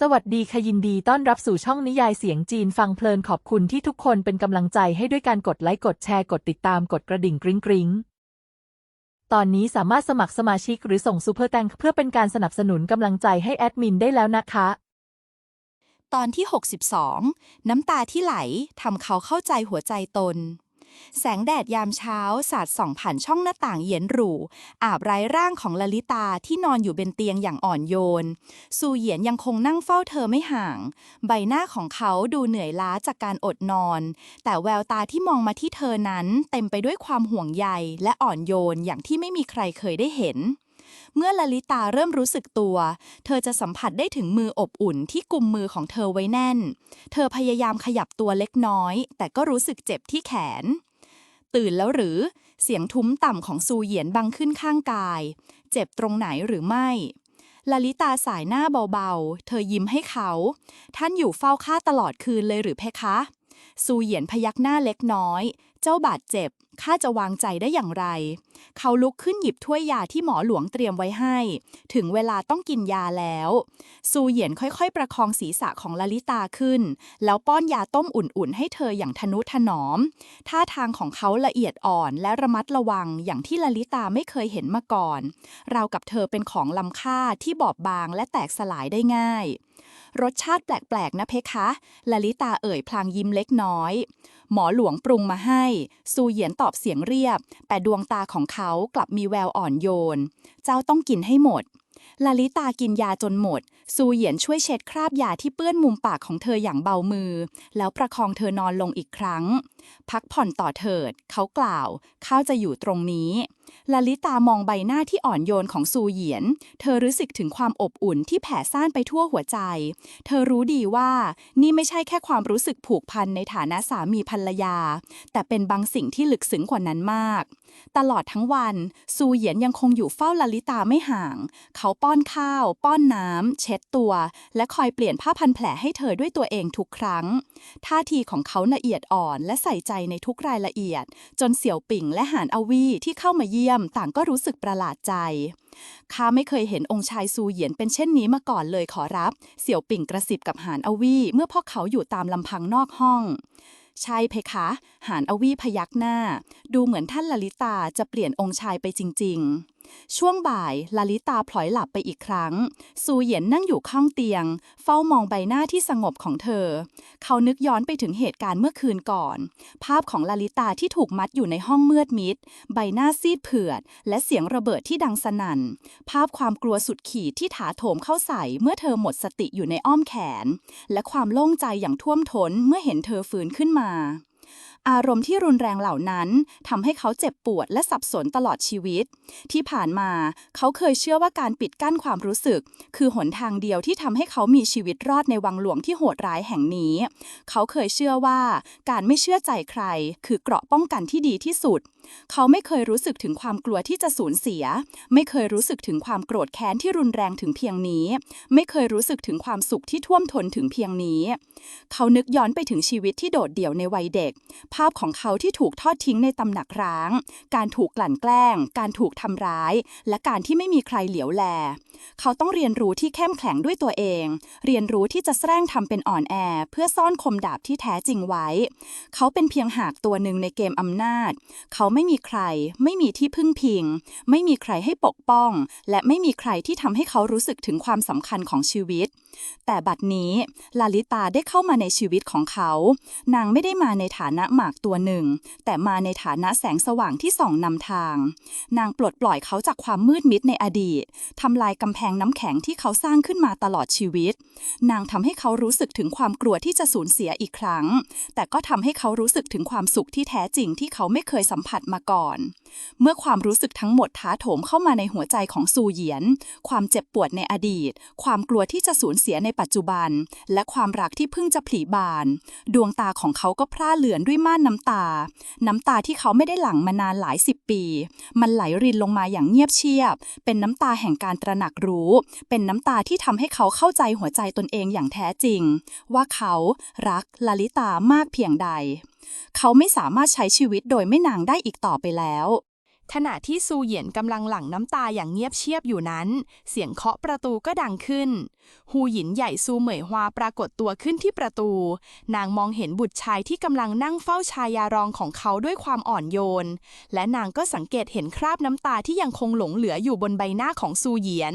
สวัสดีค่ะยินดีต้อนรับสู่ช่องนิยายเสียงจีนฟังเพลินขอบคุณที่ทุกคนเป็นกำลังใจให้ด้วยการกดไลค์กดแชร์กดติดตามกดกระดิ่งกริ๊งกริ๊งตอนนี้สามารถสมัครสมาชิกหรือส่งซูเปอร์แตงเพื่อเป็นการสนับสนุนกำลังใจให้แอดมินได้แล้วนะคะ ตอนที่ 62 น้ำตาที่ไหลทำเขาเข้าใจหัวใจตน แสงแดดยามเช้าสาดส่องผ่านช่องหน้าต่างเย็นหรู อาบไร้ร่างของลลิตาที่นอนอยู่บนเตียงอย่างอ่อนโยน ซูเหยียนยังคงนั่งเฝ้าเธอไม่ห่าง ใบหน้าของเขาดูเหนื่อยล้าจากการอดนอน แต่แววตาที่มองมาที่เธอนั้น เต็มไปด้วยความห่วงใยและอ่อนโยนอย่างที่ไม่มีใครเคยได้เห็น เมื่อลลิตาเริ่มรู้สึกตัว เธอจะสัมผัสได้ถึงมืออบอุ่นที่กุมมือของเธอไว้แน่น เธอพยายามขยับตัวเล็กน้อย แต่ก็รู้สึกเจ็บที่แขน ตื่นแล้วหรือ เสียงทุ้มต่ำของซูเหยียนบังขึ้นข้างกาย เจ็บตรงไหนหรือไม่ลลิตาสายหน้าเบาๆ เธอยิ้มให้เขา ท่านอยู่เฝ้าข้าตลอดคืนเลยหรือเพคะ ซูเหยียนพยักหน้าเล็กน้อย เจ้าบาดเจ็บ ข้าจะวางใจได้อย่างไร เขาลุกขึ้นหยิบถ้วยยาที่หมอหลวงเตรียมไว้ให้ ถึงเวลาต้องกินยาแล้ว ซูเหยียนค่อยๆ ประคองศีรษะของลลิตาขึ้น แล้วป้อนยาต้มอุ่นๆ ให้เธออย่างทนุถนอม ท่าทางของเขาละเอียดอ่อนและระมัดระวังอย่างที่ลลิตาไม่เคยเห็นมาก่อน ราวกับเธอเป็นของล้ำค่าที่บอบบางและแตกสลายได้ง่าย รสชาติแปลกๆ นะเพคะลลิตาเอ่ยพลางยิ้มเล็กน้อย หมอหลวงปรุงมาให้ ซูเหยียนตอบเสียงเรียบ แต่ดวงตาของเขากลับมีแววอ่อนโยน เจ้าต้องกินให้หมดลลิตากินยาจนหมด ซูเหยียนช่วยเช็ดคราบยาที่เปื้อนมุมปากของเธออย่างเบามือ แล้วประคองเธอนอนลงอีกครั้ง พักผ่อนต่อเถิด เขากล่าวข้าจะอยู่ตรงนี้ลลิตามองใบหน้าที่อ่อนโยนของซูเหยียน เธอรู้สึกถึงความอบอุ่นที่แผ่ซ่านไปทั่วหัวใจ เธอรู้ดีว่านี่ไม่ใช่แค่ความรู้สึกผูกพันในฐานะสามีภรรยา แต่เป็นบางสิ่งที่ลึกซึ้งกว่านั้นมาก ตลอดทั้งวัน ซูเหยียนยังคงอยู่เฝ้าลลิตาไม่ห่าง เขาป้อนข้าว ป้อนน้ำ เช็ดตัว และคอยเปลี่ยนผ้าพันแผลให้เธอด้วยตัวเองทุกครั้ง ท่าทีของเขาละเอียดอ่อนและใส่ใจในทุกรายละเอียด จนเสี่ยวปิ่งและหานอวีที่เข้ามาเยี่ยม ต่างก็รู้สึกประหลาดใจข้าไม่เคยเห็นองค์ชายซูเหยียนเป็นเช่นนี้มาก่อนเลยขอรับ เสี่ยวปิ่งกระซิบกับหานอวีเมื่อพวกเขาอยู่ตามลำพังนอกห้อง ใช่เพคะ หานอวีพยักหน้า ดูเหมือนท่านลลิตาจะเปลี่ยนองค์ชายไปจริง ๆ ช่วงบ่ายลลิตาพลอยหลับไปอีกครั้ง ซูเหยียนนั่งอยู่ข้างเตียง เฝ้ามองใบหน้าที่สงบของเธอ เขานึกย้อนไปถึงเหตุการณ์เมื่อคืนก่อน ภาพของลลิตาที่ถูกมัดอยู่ในห้องมืดมิด ใบหน้าซีดเผือด และเสียงระเบิดที่ดังสนั่น ภาพความกลัวสุดขีดที่ถาโถมเข้าใส่เมื่อเธอหมดสติอยู่ในอ้อมแขน และความโล่งใจอย่างท่วมท้นเมื่อเห็นเธอฟื้นขึ้นมา อารมณ์ที่รุนแรงเหล่านั้นทำให้เขาเจ็บปวดและสับสนตลอดชีวิต ที่ผ่านมาเขาเคยเชื่อว่าการปิดกั้นความรู้สึก คือหนทางเดียวที่ทำให้เขามีชีวิตรอดในวังหลวงที่โหดร้ายแห่งนี้ เขาเคยเชื่อว่าการไม่เชื่อใจใคร คือเกราะป้องกันที่ดีที่สุด เขาไม่เคยรู้สึกถึงความกลัวที่จะสูญเสีย ไม่เคยรู้สึกถึงความโกรธแค้นที่รุนแรงถึงเพียงนี้ ไม่เคยรู้สึกถึงความสุขที่ท่วมท้นถึงเพียงนี้ เขานึกย้อนไปถึงชีวิตที่โดดเดี่ยวในวัยเด็ก ภาพของเขาที่ถูกทอดทิ้งในตำหนักร้าง การถูกกลั่นแกล้ง การถูกทำร้าย และการที่ไม่มีใครเหลียวแล เขาต้องเรียนรู้ที่เข้มแข็งด้วยตัวเอง เรียนรู้ที่จะแสร้งทำเป็นอ่อนแอ เพื่อซ่อนคมดาบที่แท้จริงไว้ เขาเป็นเพียงหากตัวหนึ่งในเกมอำนาจ เขาไม่มีใคร ไม่มีที่พึ่งพิง ไม่มีใครให้ปกป้อง และไม่มีใครที่ทำให้เขารู้สึกถึงความสำคัญของชีวิต แต่บัดนี้ ลาลิตาได้เข้ามาในชีวิตของเขา นางไม่ได้มาในฐานะหมากตัวหนึ่ง แต่มาในฐานะแสงสว่างที่ส่องนำทาง นางปลดปล่อยเขาจากความมืดมิดในอดีตทำลายกำแพงน้ำแข็งที่เขาสร้างขึ้นมาตลอดชีวิต นางทำให้เขารู้สึกถึงความกลัวที่จะสูญเสียอีกครั้ง แต่ก็ทำให้เขารู้สึกถึงความสุขที่แท้จริงที่เขาไม่เคยสัมผัสมาก่อน เมื่อความรู้สึกทั้งหมดท้าโถมเข้ามาในหัวใจของซูเหยียน ความเจ็บปวดในอดีต ความกลัวที่จะสูญเสียในปัจจุบัน และความรักที่เพิ่งจะผลิบาน ดวงตาของเขาก็พร่าเหลือนด้วยม่านน้ำตา น้ำตาที่เขาไม่ได้หลั่งมานานหลายสิบปี มันไหลรินลงมาอย่างเงียบเชียบ เป็นน้ำตาแห่งการตระหนักรู้ เป็นน้ำตาที่ทำให้เขาเข้าใจหัวใจตนเองอย่างแท้จริง ว่าเขารักลลิตามากเพียงใด เขาไม่สามารถใช้ชีวิตโดยไม่นางได้อีกต่อไปแล้ว ขณะที่ซูเหยียนกำลังหลั่งน้ำตาอย่างเงียบเชียบอยู่นั้น เสียงเคาะประตูก็ดังขึ้น ฮูหยินใหญ่ซูเหมยฮวาปรากฏตัวขึ้นที่ประตู นางมองเห็นบุตรชายที่กำลังนั่งเฝ้าชายารองของเขาด้วยความอ่อนโยน และนางก็สังเกตเห็นคราบน้ำตาที่ยังคงหลงเหลืออยู่บนใบหน้าของซูเหยียน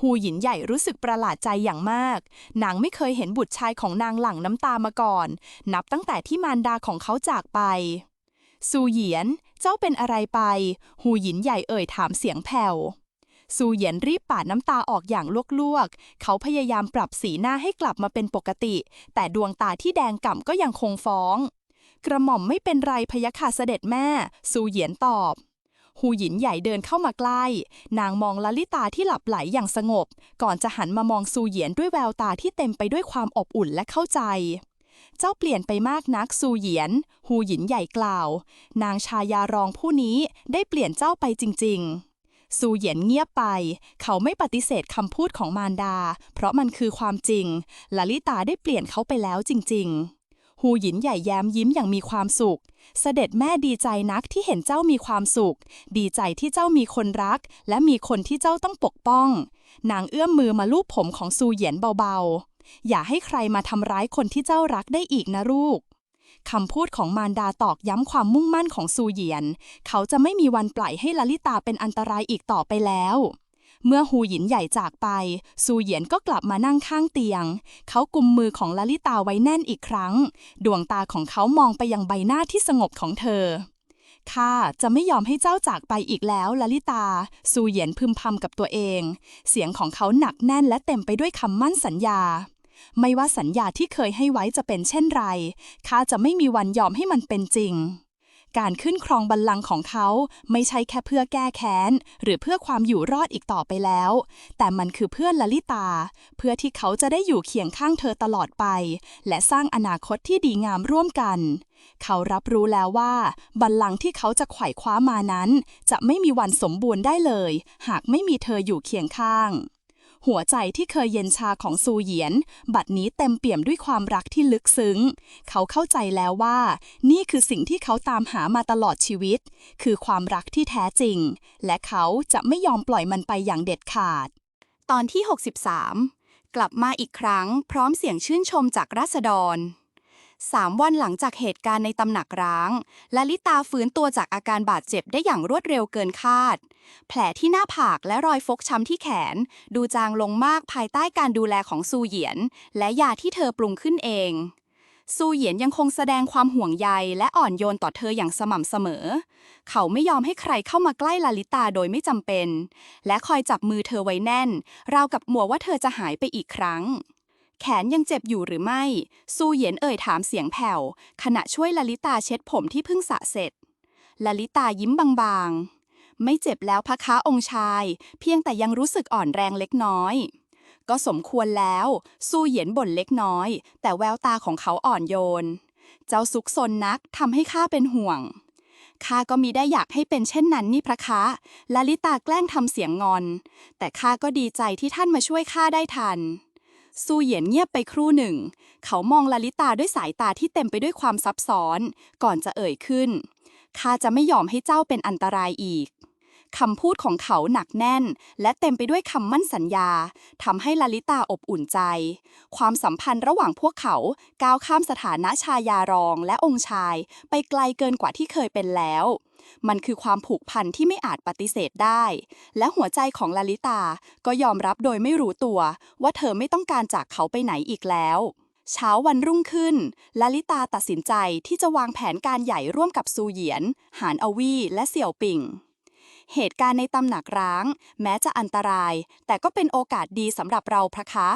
ฮูหยินใหญ่รู้สึกประหลาดใจอย่างมาก นางไม่เคยเห็นบุตรชายของนางหลั่งน้ำตามาก่อน นับตั้งแต่ที่มารดาของเขาจากไป ซูเหยียน เจ้าเป็นอะไรไป ฮูหยินใหญ่เอ่ยถามเสียงแผ่ว ซูเหยียนรีบปาดน้ำตาออกอย่างลวกๆ เขาพยายามปรับสีหน้าให้กลับมาเป็นปกติ แต่ดวงตาที่แดงก่ำก็ยังคงฟ้อง กระหม่อมไม่เป็นไรพยะค่ะเสด็จแม่ ซูเหยียนตอบ ฮูหยินใหญ่เดินเข้ามาใกล้ นางมองลลิตาที่หลับไหลอย่างสงบ ก่อนจะหันมามองซูเหยียนด้วยแววตาที่เต็มไปด้วยความอบอุ่นและเข้าใจ เจ้าเปลี่ยนไปมากนักซูเหยียนฮูหยินใหญ่กล่าว นางชายารองผู้นี้ได้เปลี่ยนเจ้าไปจริง ๆซูเหยียนเงียบไป เขาไม่ปฏิเสธคำพูดของมารดา เพราะมันคือความจริงลลิตาได้เปลี่ยนเขาไปแล้วจริง ๆ ฮูหยินใหญ่แย้มยิ้มอย่างมีความสุข เสด็จแม่ดีใจนักที่เห็นเจ้ามีความสุข ดีใจที่เจ้ามีคนรัก และมีคนที่เจ้าต้องปกป้อง นางเอื้อมมือมาลูบผมของซูเหยียนเบาๆ อย่าให้ใครมาทำร้ายคนที่เจ้ารักได้อีกนะลูกคำพูดของมารดาตอกย้ำความมุ่งมั่นของซูเหยียน เขาจะไม่มีวันปล่อยให้ลลิตาเป็นอันตรายอีกต่อไปแล้ว เมื่อฮูหยินใหญ่จากไป ซูเหยียนก็กลับมานั่งข้างเตียง เขากุมมือของลลิตาไว้แน่นอีกครั้ง ดวงตาของเขามองไปยังใบหน้าที่สงบของเธอข้าจะไม่ยอมให้เจ้าจากไปอีกแล้วลลิตา ซูเหยียนพึมพำกับตัวเอง เสียงของเขาหนักแน่นและเต็มไปด้วยคำมั่นสัญญา ไม่ว่าสัญญาที่เคยให้ไว้จะเป็นเช่นไรข้าจะไม่มีวันยอมให้มันเป็นจริง การขึ้นครองบัลลังก์ของเขาไม่ใช่แค่เพื่อแก้แค้น หรือเพื่อความอยู่รอดอีกต่อไปแล้ว แต่มันคือเพื่อลลิตา เพื่อที่เขาจะได้อยู่เคียงข้างเธอตลอดไป และสร้างอนาคตที่ดีงามร่วมกัน เขารับรู้แล้วว่า บัลลังก์ที่เขาจะไขว่คว้ามานั้น จะไม่มีวันสมบูรณ์ได้เลย หากไม่มีเธออยู่เคียงข้าง หัวใจที่เคยเย็นชาของซูเหยียน บัดนี้เต็มเปี่ยมด้วยความรักที่ลึกซึ้ง เขาเข้าใจแล้วว่า นี่คือสิ่งที่เขาตามหามาตลอดชีวิต คือความรักที่แท้จริง และเขาจะไม่ยอมปล่อยมันไปอย่างเด็ดขาด ตอนที่ 63 กลับมาอีกครั้ง พร้อมเสียงชื่นชมจากราษฎร สามวันหลังจากเหตุการณ์ในตำหนักร้าง ลลิตาฟื้นตัวจากอาการบาดเจ็บได้อย่างรวดเร็วเกินคาด แผลที่หน้าผากและรอยฟกช้ำที่แขน ดูจางลงมากภายใต้การดูแลของซูเหยียน และยาที่เธอปรุงขึ้นเอง ซูเหยียนยังคงแสดงความห่วงใยและอ่อนโยนต่อเธออย่างสม่ำเสมอ เขาไม่ยอมให้ใครเข้ามาใกล้ลลิตาโดยไม่จำเป็น และคอยจับมือเธอไว้แน่น ราวกับหมัวว่าเธอจะหายไปอีกครั้ง แขนยังเจ็บอยู่หรือไม่ ซูเหยียนเอ่ยถามเสียงแผ่ว ขณะช่วยลลิตาเช็ดผมที่เพิ่งสระเสร็จลลิตายิ้มบางๆ ไม่เจ็บแล้วพะคะองค์ชาย เพียงแต่ยังรู้สึกอ่อนแรงเล็กน้อย ก็สมควรแล้ว ซูเหยียนบ่นเล็กน้อย แต่แววตาของเขาอ่อนโยน เจ้าซุกซนนักทำให้ข้าเป็นห่วงข้าก็มีได้อยากให้เป็นเช่นนั้นนี่พระคะลลิตาแกล้งทำเสียงงอน แต่ข้าก็ดีใจที่ท่านมาช่วยข้าได้ทัน ซูเหยียนเงียบไปครู่หนึ่ง เขามองลลิตาด้วยสายตาที่เต็มไปด้วยความซับซ้อน ก่อนจะเอ่ยขึ้นข้าจะไม่ยอมให้เจ้าเป็นอันตรายอีก คำพูดของเขาหนักแน่น และเต็มไปด้วยคำมั่นสัญญาทำให้ลลิตาอบอุ่นใจ ความสัมพันธ์ระหว่างพวกเขาก้าวข้ามสถานะชายารองและองค์ชาย ไปไกลเกินกว่าที่เคยเป็นแล้ว มันคือความผูกพันที่ไม่อาจปฏิเสธได้ และหัวใจของลลิตาก็ยอมรับโดยไม่รู้ตัว ว่าเธอไม่ต้องการจากเขาไปไหนอีกแล้วเช้าวันรุ่งขึ้นลลิตาตัดสินใจที่จะวางแผนการใหญ่ร่วมกับซูเหยียน หานอวีและเสี่ยวปิง เหตุการณ์ในตำหนักร้าง แม้จะอันตราย แต่ก็เป็นโอกาสดีสำหรับเราพระคะ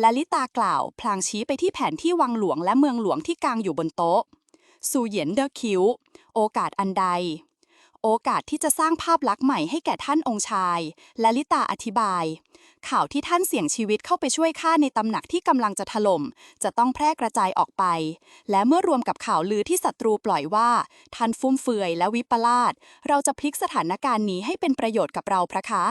และลิตากล่าว พลางชี้ไปที่แผนที่วังหลวงและเมืองหลวงที่กางอยู่บนโต๊ะ ซูเหยียนเดอคิว โอกาสอันใด โอกาสที่จะสร้างภาพลักษณ์ใหม่ให้แก่ท่านองค์ชาย และลิตาอธิบาย ข่าวที่ท่านเสี่ยงชีวิตเข้าไปช่วยข้าในตำหนักที่กำลังจะถล่ม จะต้องแพร่กระจายออกไป และเมื่อรวมกับข่าวลือที่ศัตรูปล่อยว่า ท่านฟุ่มเฟือยและวิปลาสเราจะพลิกสถานการณ์นี้ให้เป็นประโยชน์กับเราพระคะ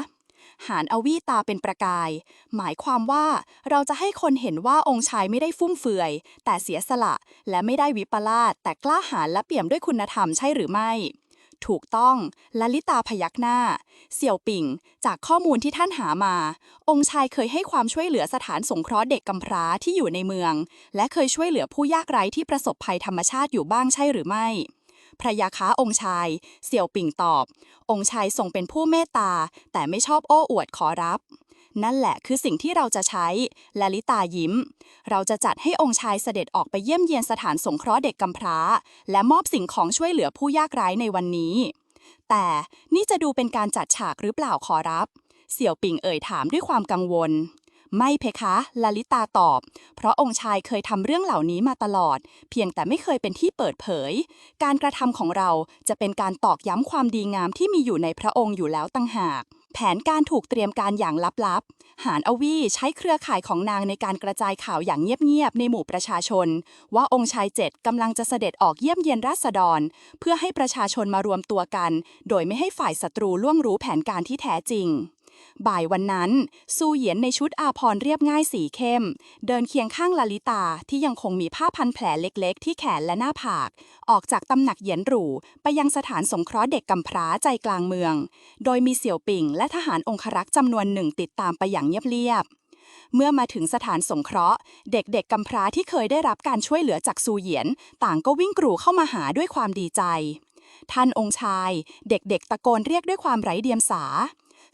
หานอวีตาเป็นประกาย หมายความว่าเราจะให้คนเห็นว่าองค์ชายไม่ได้ฟุ่มเฟือย แต่เสียสละ และไม่ได้วิปลาสแต่กล้าหาญและเปี่ยมด้วยคุณธรรมใช่หรือไม่ ถูกต้องลลิตาพยักหน้า เสี่ยวปิ่ง จากข้อมูลที่ท่านหามา องค์ชายเคยให้ความช่วยเหลือสถานสงเคราะห์เด็กกำพร้าที่อยู่ในเมือง และเคยช่วยเหลือผู้ยากไร้ที่ประสบภัยธรรมชาติอยู่บ้างใช่หรือไม่พระยาค้าองค์ชาย เสี่ยวปิ่งตอบ องค์ชายทรงเป็นผู้เมตตา แต่ไม่ชอบโอ้อวดขอรับ นั่นแหละคือสิ่งที่เราจะใช้ลลิตายิ้ม เราจะจัดให้องค์ชายเสด็จออกไปเยี่ยมเยียนสถานสงเคราะห์เด็กกำพร้า และมอบสิ่งของช่วยเหลือผู้ยากไร้ในวันนี้ แต่นี่จะดูเป็นการจัดฉากหรือเปล่าขอรับ เสี่ยวปิงเอ่ยถามด้วยความกังวล ไม่เพคะลลิตาตอบ เพราะองค์ชายเคยทำเรื่องเหล่านี้มาตลอด เพียงแต่ไม่เคยเป็นที่เปิดเผย การกระทำของเราจะเป็นการตอกย้ำความดีงามที่มีอยู่ในพระองค์อยู่แล้วตั้งหาก แผนการถูกเตรียมการอย่างลับๆ หานอวีใช้เครือข่ายของนางในการกระจายข่าวอย่างเงียบๆ ในหมู่ประชาชน ว่าองค์ชายเจ็ดกำลังจะเสด็จออกเยี่ยมเยียนราษฎร เพื่อให้ประชาชนมารวมตัวกัน โดยไม่ให้ฝ่ายศัตรูล่วงรู้แผนการที่แท้จริง บ่ายวันนั้น ซูเหยียนในชุดอาภรเรียบง่ายสีเข้ม เดินเคียงข้างลาลิตาที่ยังคงมีผ้าพันแผลเล็กๆ ที่แขนและหน้าผาก ออกจากตำหนักเหยียนหรูไปยังสถานสงเคราะห์เด็กกำพร้าใจกลางเมือง โดยมีเสี่ยวปิ่งและทหารองครักษ์จำนวนหนึ่งติดตามไปอย่างเงียบๆเมื่อมาถึงสถานสงเคราะห์ เด็กๆกำพร้าที่เคยได้รับการช่วยเหลือจากซูเหยียน ต่างก็วิ่งกรูเข้ามาหาด้วยความดีใจ ท่านองค์ชาย เด็กๆตะโกนเรียกด้วยความไร้เดียงสา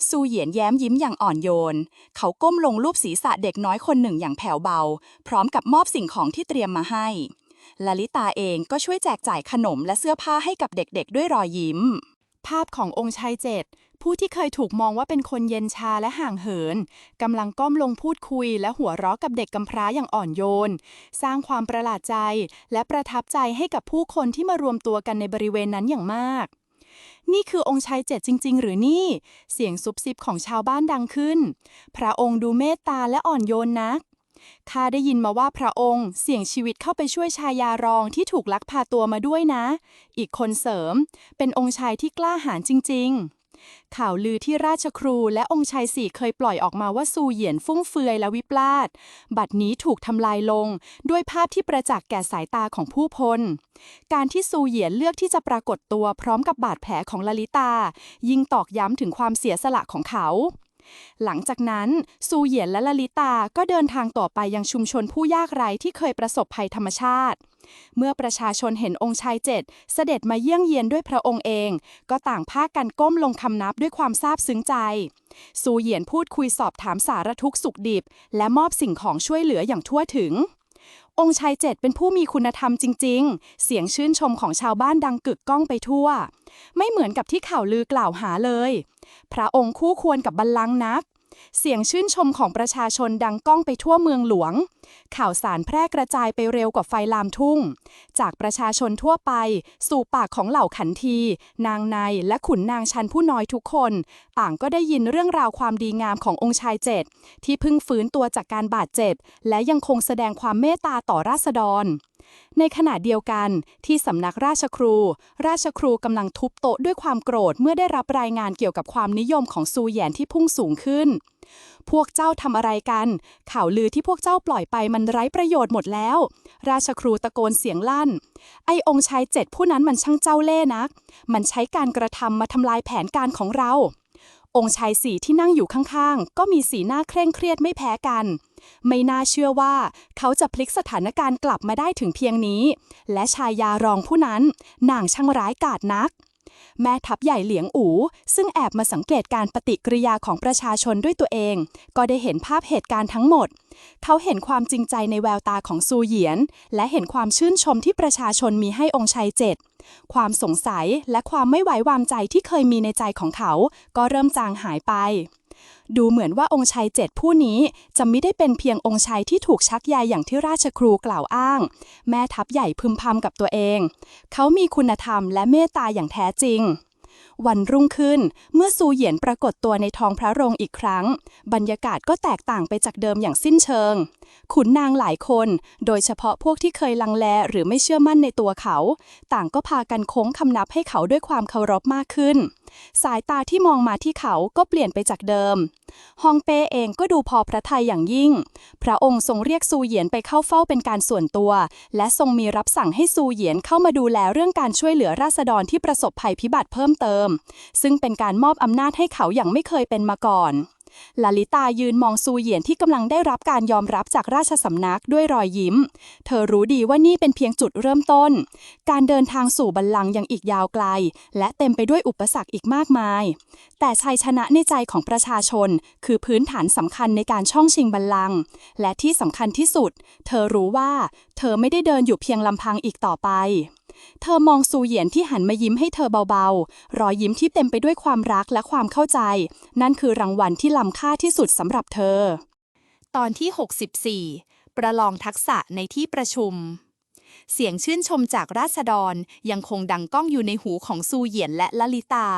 ซูเหยียนแย้มยิ้มอย่างอ่อนโยน เขาก้มลงรูปศีรษะเด็กน้อยคนหนึ่งอย่างแผ่วเบา พร้อมกับมอบสิ่งของที่เตรียมมาให้ลลิตาเองก็ช่วยแจกจ่ายขนมและเสื้อผ้าให้กับเด็กๆ ด้วยรอยยิ้ม ภาพขององค์ชายเจ็ดผู้ที่เคยถูกมองว่าเป็นคนเย็นชาและห่างเหินกำลังก้มลงพูดคุยและหัวเราะกับเด็กกำพร้าอย่างอ่อนโยน สร้างความประหลาดใจและประทับใจให้กับผู้คนที่มารวมตัวกันในบริเวณนั้นอย่างมาก นี่คือองค์ชายเจ็ดจริง ๆ หรือนี่ เสียงซุบซิบของชาวบ้านดังขึ้น พระองค์ดูเมตตาและอ่อนโยนนักข้าได้ยินมาว่าพระองค์เสี่ยงชีวิตเข้าไปช่วยชายารองที่ถูกลักพาตัวมาด้วยนะ อีกคนเสริม เป็นองค์ชายที่กล้าหาญจริง ๆ ข่าวลือที่ราชครูและองค์ชายสี่เคยปล่อยออกมาว่าซูเหยียนฟุ่งเฟือยและวิปลาสบัดนี้ถูกทำลายลง ด้วยภาพที่ประจักษ์แก่สายตาของผู้พล การที่ซูเหยียนเลือกที่จะปรากฏตัวพร้อมกับบาดแผลของลลิตา ยิ่งตอกย้ำถึงความเสียสละของเขาหลังจากนั้น ซูเหยียนและลลิตาก็เดินทางต่อไปยังชุมชนผู้ยากไร้ที่เคยประสบภัยธรรมชาติ เมื่อประชาชนเห็นองค์ชายเจ็ดเสด็จมาเยี่ยงเยียนด้วยพระองค์เอง ก็ต่างพากันก้มลงคำนับด้วยความซาบซึ้งใจซูเหยียนพูดคุยสอบถามสารทุกสุขดิบ และมอบสิ่งของช่วยเหลืออย่างทั่วถึง องค์ชายเจ็ดเป็นผู้มีคุณธรรมจริง ๆ เสียงชื่นชมของชาวบ้านดังกึกก้องไปทั่ว ไม่เหมือนกับที่ข่าวลือกล่าวหาเลย พระองค์คู่ควรกับบัลลังก์นัก เสียงชื่นชมของประชาชนดังก้องไปทั่วเมืองหลวง ข่าวสารแพร่กระจายไปเร็วกว่าไฟลามทุ่ง จากประชาชนทั่วไป สู่ปากของเหล่าขันที นางในและขุนนางชันผู้น้อยทุกคน ต่างก็ได้ยินเรื่องราวความดีงามขององค์ชายเจ็ดที่เพิ่งฟื้นตัวจากการบาดเจ็บ และยังคงแสดงความเมตตาต่อราษฎร ในขณะเดียวกันที่สำนักราชครู ราชครูกำลังทุบโต๊ะด้วยความโกรธเมื่อได้รับรายงานเกี่ยวกับความนิยมของซูแหยนที่พุ่งสูงขึ้น พวกเจ้าทำอะไรกัน ข่าวลือที่พวกเจ้าปล่อยไปมันไร้ประโยชน์หมดแล้ว ราชครูตะโกนเสียงลั่น ไอ้องค์ชายเจ็ดผู้นั้นมันช่างเจ้าเล่ห์นัก มันใช้การกระทำมาทำลายแผนการของเรา องค์ชายสี่ที่นั่งอยู่ข้างๆ ก็มีสีหน้าเคร่งเครียดไม่แพ้กัน ไม่น่าเชื่อว่าเขาจะพลิกสถานการณ์กลับมาได้ถึงเพียงนี้ และชายยารองผู้นั้นนางช่างร้ายกาจนัก แม่ทัพใหญ่เหลียงอู ซึ่งแอบมาสังเกตการปฏิกิริยาของประชาชนด้วยตัวเอง ก็ได้เห็นภาพเหตุการณ์ทั้งหมด เขาเห็นความจริงใจในแววตาของซูเหยียน และเห็นความชื่นชมที่ประชาชนมีให้องค์ชัยเจ็ดความสงสัยและความไม่ไว้วางใจที่เคยมีในใจของเขา ก็เริ่มจางหายไป ดูเหมือนว่าองค์ชายเจ็ดผู้นี้จะไม่ได้เป็นเพียงองค์ชายที่ถูกชักใยอย่างที่ราชครูกล่าวอ้าง แม่ทัพใหญ่พึมพำกับตัวเอง เขามีคุณธรรมและเมตตาอย่างแท้จริง วันรุ่งขึ้น เมื่อซูเหยียนปรากฏตัวในท้องพระโรงอีกครั้ง บรรยากาศก็แตกต่างไปจากเดิมอย่างสิ้นเชิง ขุนนางหลายคน โดยเฉพาะพวกที่เคยลังแลหรือไม่เชื่อมั่นในตัวเขา ต่างก็พากันโค้งคำนับให้เขาด้วยความเคารพมากขึ้น สายตาที่มองมาที่เขาก็เปลี่ยนไปจากเดิม ฮองเป้เองก็ดูพอพระทัยอย่างยิ่ง พระองค์ทรงเรียกซูเหยียนไปเข้าเฝ้าเป็นการส่วนตัว และทรงมีรับสั่งให้ซูเหยียนเข้ามาดูแลเรื่องการช่วยเหลือราษฎรที่ประสบภัยพิบัติเพิ่มเติมซึ่งเป็นการมอบอำนาจให้เขาอย่างไม่เคยเป็นมาก่อนลาลิตายืนมองซูเหยียนที่กำลังได้รับการยอมรับจากราชสำนักด้วยรอยยิ้ม เธอรู้ดีว่านี่เป็นเพียงจุดเริ่มต้น การเดินทางสู่บัลลังก์ยังอีกยาวไกล และเต็มไปด้วยอุปสรรคอีกมากมาย แต่ชัยชนะในใจของประชาชน คือพื้นฐานสำคัญในการช่องชิงบัลลังก์และที่สำคัญที่สุด เธอรู้ว่า เธอไม่ได้เดินอยู่เพียงลำพังอีกต่อไป เธอมองซูเหยียนที่หันมายิ้มให้เธอเบาๆ รอยยิ้มที่เต็มไปด้วยความรักและความเข้าใจ นั่นคือรางวัลที่ล้ำค่าที่สุดสำหรับเธอ ตอนที่ 64 ประลองทักษะในที่ประชุม เสียงชื่นชมจากราษฎรยังคงดังก้องอยู่ในหูของซูเหยียนและลลิตา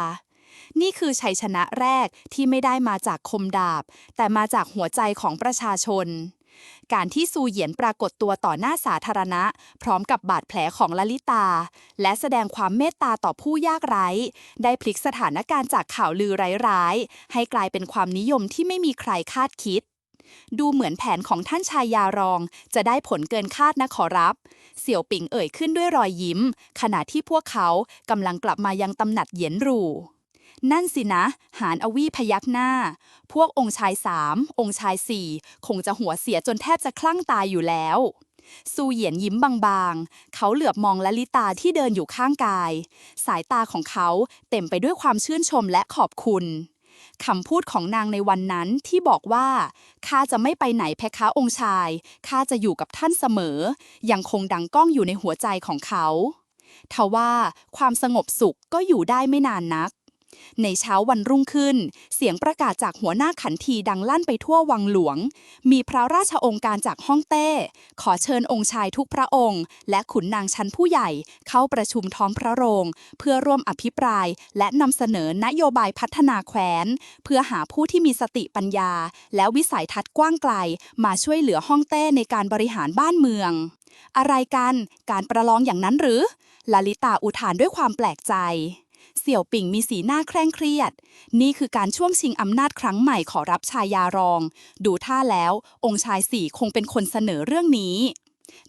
นี่คือชัยชนะแรกที่ไม่ได้มาจากคมดาบ แต่มาจากหัวใจของประชาชน การที่ซูเหยียนปรากฏตัวต่อหน้าสาธารณะ พร้อมกับบาดแผลของลลิตา และแสดงความเมตตาต่อผู้ยากไร้ ได้พลิกสถานการณ์จากข่าวลือร้ายๆ ให้กลายเป็นความนิยมที่ไม่มีใครคาดคิด ดูเหมือนแผนของท่านชายยารอง จะได้ผลเกินคาดนะขอรับ เสี่ยวปิงเอ่ยขึ้นด้วยรอยยิ้ม ขณะที่พวกเขากำลังกลับมายังตำหนักเหยียนรู นั่นสินะ หานอวีพยักหน้า พวกองค์ชายสามองค์ชายสี่คงจะหัวเสียจนแทบจะคลั่งตายอยู่แล้วซูเหยียนยิ้มบางๆ เขาเหลือบมองละลิตาที่เดินอยู่ข้างกาย สายตาของเขาเต็มไปด้วยความชื่นชมและขอบคุณคำพูดของนางในวันนั้นที่บอกว่าข้าจะไม่ไปไหนเพคะองค์ชายข้าจะอยู่กับท่านเสมอ ยังคงดังก้องอยู่ในหัวใจของเขาทว่าความสงบสุขก็อยู่ได้ไม่นานนัก ในเช้าวันรุ่งขึ้น เสียงประกาศจากหัวหน้าขันทีดังลั่นไปทั่ววังหลวง มีพระราชองค์การจากฮ่องเต้ ขอเชิญองค์ชายทุกพระองค์ และขุนนางชั้นผู้ใหญ่เข้าประชุมท้องพระโรง เพื่อร่วมอภิปราย และนำเสนอนโยบายพัฒนาแคว้น เพื่อหาผู้ที่มีสติปัญญา และวิสัยทัศน์กว้างไกล มาช่วยเหลือฮ่องเต้ในการบริหารบ้านเมือง อะไรกัน การประลองอย่างนั้นหรือลลิตาอุทานด้วยความแปลกใจ เสี่ยวปิ่งมีสีหน้าเคร่งเครียด นี่คือการช่วงชิงอำนาจครั้งใหม่ขอรับชายารอง ดูท่าแล้ว องค์ชายสี่คงเป็นคนเสนอเรื่องนี้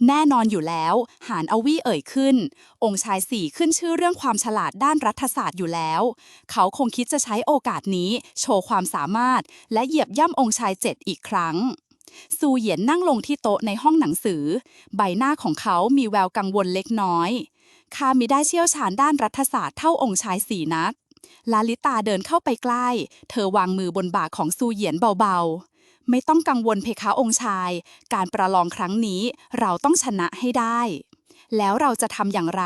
แน่นอนอยู่แล้ว หานอวี่เอ่ยขึ้น องค์ชายสี่ขึ้นชื่อเรื่องความฉลาดด้านรัฐศาสตร์อยู่แล้ว เขาคงคิดจะใช้โอกาสนี้ โชว์ความสามารถ และเหยียบย่ำองค์ชายเจ็ดอีกครั้ง ซูเหยียนนั่งลงที่โต๊ะในห้องหนังสือ ใบหน้าของเขามีแววกังวลเล็กน้อย ข้ามิได้เชี่ยวชาญด้านรัฐศาสตร์เท่าองค์ชายสีนัก ลาลิตาเดินเข้าไปใกล้ เธอวางมือบนบ่าของซูเหยียนเบาๆ ไม่ต้องกังวลเพคะองค์ชาย การประลองครั้งนี้เราต้องชนะให้ได้ แล้วเราจะทำอย่างไร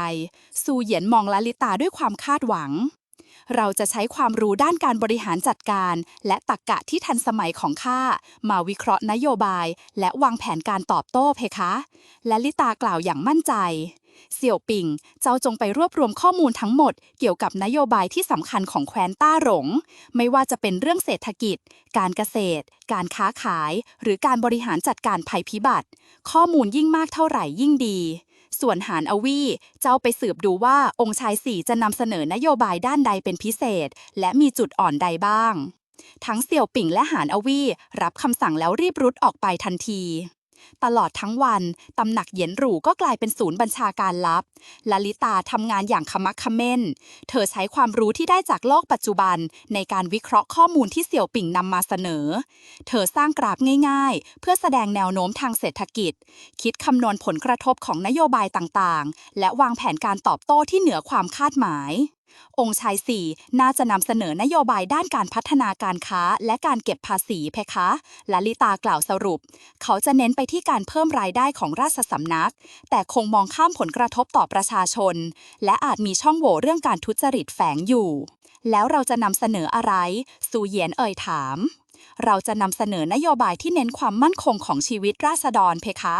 ซูเหยียนมองลาลิตาด้วยความคาดหวัง เราจะใช้ความรู้ด้านการบริหารจัดการ และตรรกกะที่ทันสมัยของข้ามาวิเคราะห์นโยบาย และวางแผนการตอบโต้เพคะและลิตากล่าวอย่างมั่นใจ เสี่ยวปิง เจ้าจงไปรวบรวมข้อมูลทั้งหมดเกี่ยวกับนโยบายที่สำคัญของแคว้นต้าหลง ไม่ว่าจะเป็นเรื่องเศรษฐกิจ การเกษตร การค้าขาย หรือการบริหารจัดการภัยพิบัติ ข้อมูลยิ่งมากเท่าไหร่ยิ่งดี ส่วนหานอวีเจ้าไปสืบดูว่าองค์ชายสี่จะนำเสนอนโยบายด้านใดเป็นพิเศษ และมีจุดอ่อนใดบ้าง ทั้งเสี่ยวปิ่งและหานอวีรับคำสั่งแล้วรีบรุดออกไปทันที ตลอดทั้งวัน ตำหนักเหยียนหรูก็กลายเป็นศูนย์บัญชาการลับลลิตาทำงานอย่างขมักเขม้น เธอใช้ความรู้ที่ได้จากโลกปัจจุบัน ในการวิเคราะห์ข้อมูลที่เสี่ยวปิ่งนำมาเสนอ เธอสร้างกราฟง่ายๆ เพื่อแสดงแนวโน้มทางเศรษฐกิจ คิดคำนวณผลกระทบของนโยบายต่างๆ และวางแผนการตอบโต้ที่เหนือความคาดหมาย องค์ชายสี่น่าจะนำเสนอนโยบายด้านการพัฒนาการค้าและการเก็บภาษีเพคะลลิตากล่าวสรุป เขาจะเน้นไปที่การเพิ่มรายได้ของราชสำนัก แต่คงมองข้ามผลกระทบต่อประชาชน และอาจมีช่องโหว่เรื่องการทุจริตแฝงอยู่ แล้วเราจะนำเสนออะไร ซูเหยียนเอ่ยถาม เราจะนำเสนอนโยบายที่เน้นความมั่นคงของชีวิตราษฎรเพคะ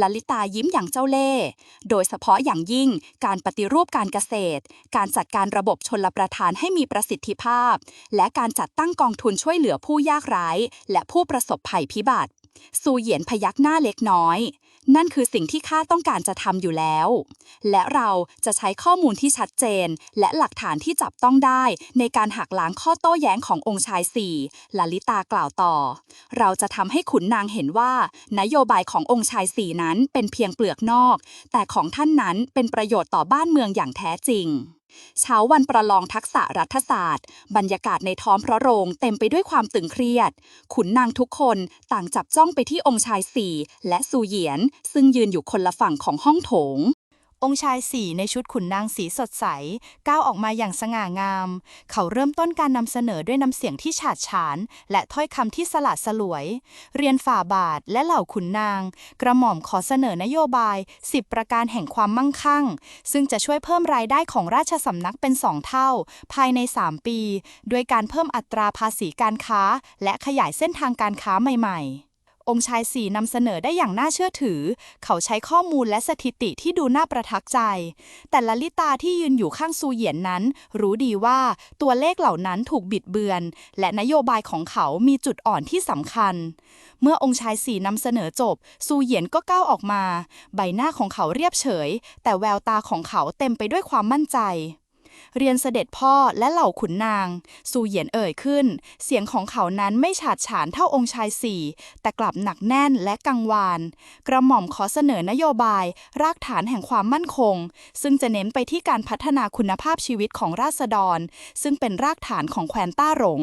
ลลิตายิ้มอย่างเจ้าเล่ห์โดยเฉพาะอย่างยิ่งการปฏิรูปการเกษตร การจัดการระบบชนลประทานให้มีประสิทธิภาพ และการจัดตั้งกองทุนช่วยเหลือผู้ยากไร้ และผู้ประสบภัยพิบัติ ซูเหยียนพยักหน้าเล็กน้อย นั่นคือสิ่งที่ข้าต้องการจะทำอยู่แล้ว และเราจะใช้ข้อมูลที่ชัดเจน และหลักฐานที่จับต้องได้ ในการหักล้างข้อโต้แย้งขององค์ชายสี่ลลิตากล่าวต่อ เราจะทำให้ขุนนางเห็นว่า นโยบายขององค์ชายสี่นั้นเป็นเพียงเปลือกนอก แต่ของท่านนั้นเป็นประโยชน์ต่อบ้านเมืองอย่างแท้จริง เช้าวันประลองทักษะรัฐศาสตร์ บรรยากาศในท้องพระโรงเต็มไปด้วยความตึงเครียด ขุนนางทุกคนต่างจับจ้องไปที่องค์ชายสี่และซูเหยียน ซึ่งยืนอยู่คนละฝั่งของห้องโถง องค์ชายสี่ในชุดขุนนางสีสดใส ก้าวออกมาอย่างสง่างาม เขาเริ่มต้นการนำเสนอด้วยน้ำเสียงที่ฉาดฉาน และถ้อยคำที่สลัดสลวย เรียนฝ่าบาทและเหล่าขุนนาง กระหม่อมขอเสนอนโยบาย 10 ประการแห่งความมั่งคั่ง ซึ่งจะช่วยเพิ่มรายได้ของราชสำนักเป็น2เท่า ภายใน 3 ปี ด้วยการเพิ่มอัตราภาษีการค้า และขยายเส้นทางการค้าใหม่ ๆ องค์ชายสี่นำเสนอได้อย่างน่าเชื่อถือ เขาใช้ข้อมูลและสถิติที่ดูน่าประทับใจ แต่ลลิตาที่ยืนอยู่ข้างซูเหยียนนั้น รู้ดีว่าตัวเลขเหล่านั้นถูกบิดเบือน และนโยบายของเขามีจุดอ่อนที่สำคัญ เมื่อองค์ชายสี่นำเสนอจบ ซูเหยียนก็ก้าวออกมา ใบหน้าของเขาเรียบเฉย แต่แววตาของเขาเต็มไปด้วยความมั่นใจ เรียนเสด็จพ่อและเหล่าขุนนาง สูเหยียนเอ่ยขึ้น เสียงของเขานั้นไม่ฉาดฉานเท่าองค์ชายสี่ แต่กลับหนักแน่นและกังวาน กระหม่อมขอเสนอนโยบาย รากฐานแห่งความมั่นคง ซึ่งจะเน้นไปที่การพัฒนาคุณภาพชีวิตของราษฎร ซึ่งเป็นรากฐานของแคว้นต้าหลง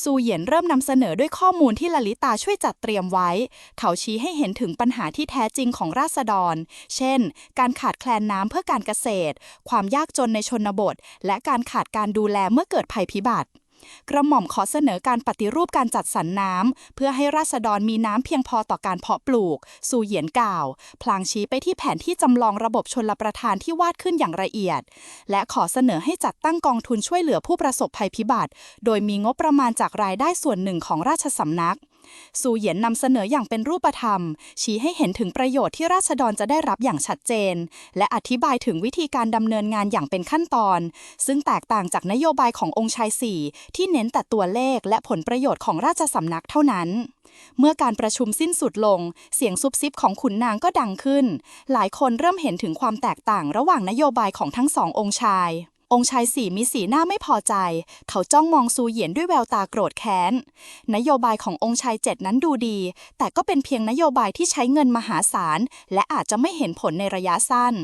ซูเหยียนเริ่มนำเสนอด้วยข้อมูลที่ลลิตาช่วยจัดเตรียมไว้ เขาชี้ให้เห็นถึงปัญหาที่แท้จริงของราษฎร เช่น การขาดแคลนน้ำเพื่อการเกษตร ความยากจนในชนบท และการขาดการดูแลเมื่อเกิดภัยพิบัติ กระหม่อมขอเสนอการปฏิรูปการจัดสรรน้ำ เพื่อให้ราษฎรมีน้ำเพียงพอต่อการเพาะปลูก สู่เหยียนกล่าว พลางชี้ไปที่แผนที่จำลองระบบชนลประทานที่วาดขึ้นอย่างละเอียด และขอเสนอให้จัดตั้งกองทุนช่วยเหลือผู้ประสบภัยพิบัติ โดยมีงบประมาณจากรายได้ส่วนหนึ่งของราชสำนัก ซูเหยียนนำเสนออย่างเป็นรูปธรรม ชี้ให้เห็นถึงประโยชน์ที่ราษฎรจะได้รับอย่างชัดเจน และอธิบายถึงวิธีการดำเนินงานอย่างเป็นขั้นตอน ซึ่งแตกต่างจากนโยบายขององค์ชายสี่ที่เน้นแต่ตัวเลขและผลประโยชน์ของราชสำนักเท่านั้นเมื่อการประชุมสิ้นสุดลง เสียงซุบซิบของขุนนางก็ดังขึ้น หลายคนเริ่มเห็นถึงความแตกต่างระหว่างนโยบายของทั้งสององค์ชาย องค์ชายสี่มีสีหน้าไม่พอใจ เขาจ้องมองซูเหยียนด้วยแววตาโกรธแค้น นโยบายขององค์ชายเจ็ดนั้นดูดี แต่ก็เป็นเพียงนโยบายที่ใช้เงินมหาศาล และอาจจะไม่เห็นผลในระยะสั้น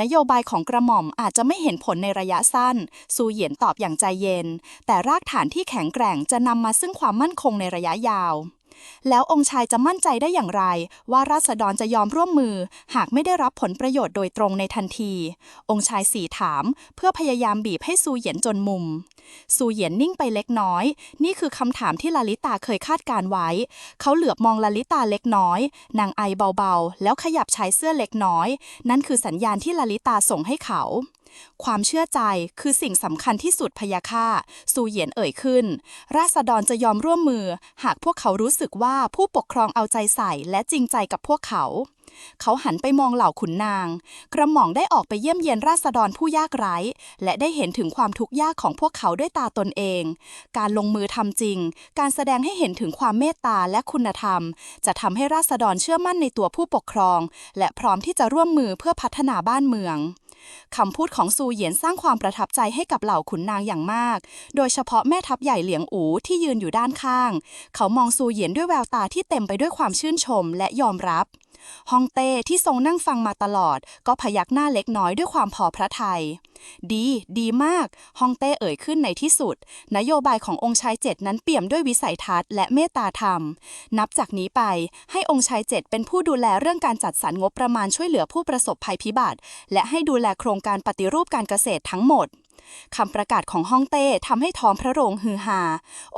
นโยบายของกระหม่อมอาจจะไม่เห็นผลในระยะสั้น ซูเหยียนตอบอย่างใจเย็น แต่รากฐานที่แข็งแกร่งจะนำมาซึ่งความมั่นคงในระยะยาว แล้วองค์ชายจะมั่นใจได้อย่างไร ว่าราษฎรจะยอมร่วมมือ หากไม่ได้รับผลประโยชน์โดยตรงในทันที องค์ชายสี่ถาม เพื่อพยายามบีบให้ซูเหยียนจนมุม ซูเหยียนนิ่งไปเล็กน้อย นี่คือคำถามที่ลาลิตาเคยคาดการไว้ เขาเหลือบมองลาลิตาเล็กน้อย นางไอเบาๆ แล้วขยับชายเสื้อเล็กน้อย นั่นคือสัญญาณที่ลาลิตาส่งให้เขา ความเชื่อใจคือสิ่งสำคัญที่สุดพยาค่าซูเหยียนเอ่ยขึ้น ราษฎรจะยอมร่วมมือ หากพวกเขารู้สึกว่าผู้ปกครองเอาใจใส่และจริงใจกับพวกเขา เขาหันไปมองเหล่าขุนนาง กระหม่อมได้ออกไปเยี่ยมเยียนราษฎรผู้ยากไร้ และได้เห็นถึงความทุกข์ยากของพวกเขาด้วยตาตนเอง การลงมือทำจริง การแสดงให้เห็นถึงความเมตตาและคุณธรรม จะทำให้ราษฎรเชื่อมั่นในตัวผู้ปกครอง และพร้อมที่จะร่วมมือเพื่อพัฒนาบ้านเมือง คำพูดของซูเหยียนสร้างความประทับใจให้กับเหล่าขุนนางอย่างมาก โดยเฉพาะแม่ทัพใหญ่เหลียงอูที่ยืนอยู่ด้านข้าง เขามองซูเหยียนด้วยแววตาที่เต็มไปด้วยความชื่นชมและยอมรับ ฮองเต้ที่ทรงนั่งฟังมาตลอด ก็พยักหน้าเล็กน้อยด้วยความพอพระทยัย ดี ดีมาก ฮองเต้เอ่ยขึ้นในที่สุด นโยบายขององค์ชายเจ็ดนั้นเปี่ยมด้วยวิสัยทัศน์และเมตตาธรรม นับจากนี้ไปให้องค์ชายเจ็ดเป็นผู้ดูแลเรื่องการจัดสรรงบประมาณช่วยเหลือผู้ประสบภัยพิบัติ และให้ดูแลโครงการปฏิรูปการเกษตรทั้งหมด คำประกาศของฮ่องเต้ทำให้ท้องพระโรงฮือฮา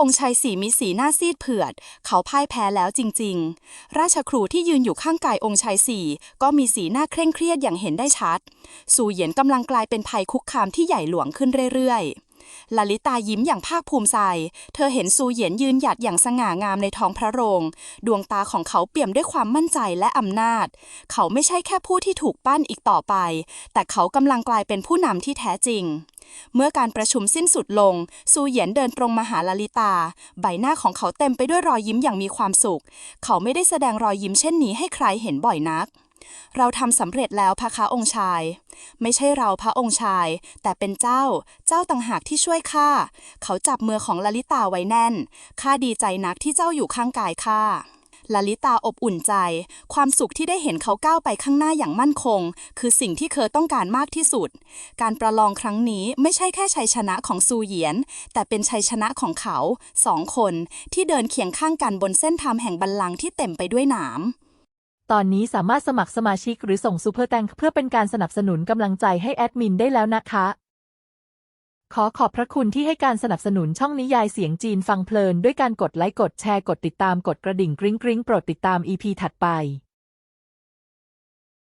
องค์ชายสีมีสีหน้าซีดเผือด เขาพ่ายแพ้แล้วจริง ๆ ราชครูที่ยืนอยู่ข้างกายองค์ชายสี่ก็มีสีหน้าเคร่งเครียดอย่างเห็นได้ชัดซูเหยียนกำลังกลายเป็นภัยคุกคามที่ใหญ่หลวงขึ้นเรื่อยลลิตายิ้มอย่างภาคภูมิใจ เธอเห็นซูเหยียนยืนหยัดอย่างสง่างามในท้องพระโรง ดวงตาของเขาเปี่ยมด้วยความมั่นใจและอำนาจ เขาไม่ใช่แค่ผู้ที่ถูกปั้นอีกต่อไป แต่เขากำลังกลายเป็นผู้นำที่แท้จริง เมื่อการประชุมสิ้นสุดลง ซูเหยียนเดินตรงมาหาลาลิตา ใบหน้าของเขาเต็มไปด้วยรอยยิ้มอย่างมีความสุข เขาไม่ได้แสดงรอยยิ้มเช่นนี้ให้ใครเห็นบ่อยนัก เราทำสำเร็จแล้วพระคะองค์ชาย ไม่ใช่เราพระองค์ชาย แต่เป็นเจ้า เจ้าต่างหากที่ช่วยข้า เขาจับมือของลลิตาไว้แน่น ข้าดีใจนักที่เจ้าอยู่ข้างกายข้า ลลิตาอบอุ่นใจ ความสุขที่ได้เห็นเขาก้าวไปข้างหน้าอย่างมั่นคง คือสิ่งที่เคยต้องการมากที่สุด การประลองครั้งนี้ไม่ใช่แค่ชัยชนะของซูเหยียน แต่เป็นชัยชนะของเขาสองคนที่เดินเคียงข้างกันบนเส้นทางแห่งบัลลังก์ที่เต็มไปด้วยหนามตอนนี้สามารถสมัครสมาชิกหรือส่งซูเปอร์แตงเพื่อเป็นการสนับสนุนกำลังใจให้แอดมินได้แล้วนะคะ ขอขอบพระคุณที่ให้การสนับสนุนช่องนิยายเสียงจีนฟังเพลิน ด้วยการกดไลค์กดแชร์กดติดตามกดกระดิ่งกริ๊งกริ๊งโปรดติดตาม EP ถัดไป